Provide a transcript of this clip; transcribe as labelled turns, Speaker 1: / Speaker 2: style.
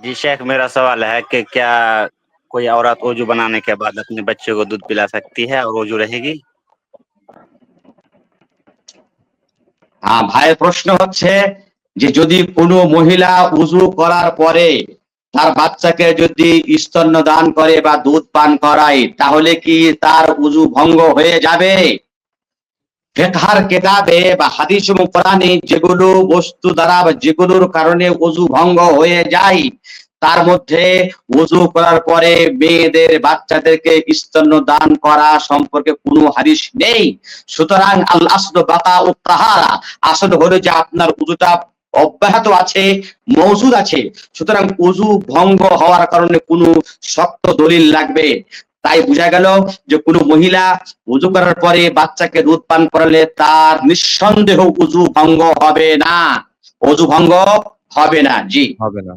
Speaker 1: जी शेख मेरा सवाल है कि क्या कोई औरत वजू बनाने के बाद अपने बच्चे को दूध पिला सकती है और वजू रहेगी
Speaker 2: হ্যাঁ ভাইয়ের প্রশ্ন হচ্ছে যে যদি কোনো মহিলা উজু করার পরে তার বাচ্চাকে যদি স্তন্য দান করে বা দুধ পান করায় তাহলে কি তার উজু ভঙ্গ হয়ে যাবে ফেকহার কেতাবে বা হাদিস এবং কোরআনে যেগুলো বস্তু দ্বারা বা যেগুলোর কারণে উজু ভঙ্গ হয়ে যায়, তার মধ্যে উজু করার পরে মেয়েদের, বাচ্চাদেরকে স্তন্য দান করা সম্পর্কে কোনো হাদিস নেই। সুতরাং আল আসল বাকা ও তাহারা, আসল হলো যে আপনার উজুটা অব্যাহত আছে মৌজুদ আছে। সুতরাং উজু ভঙ্গ হওয়ার কারণে কোনো শক্ত দলিল লাগবে। তাই বুঝা গেল যে কোনো মহিলা উজু করার পরে বাচ্চাকে দুধ পান করালে তার নিঃসন্দেহ উজু ভঙ্গ হবে না। উজু ভঙ্গ হবে না, জি।
Speaker 3: হবে না।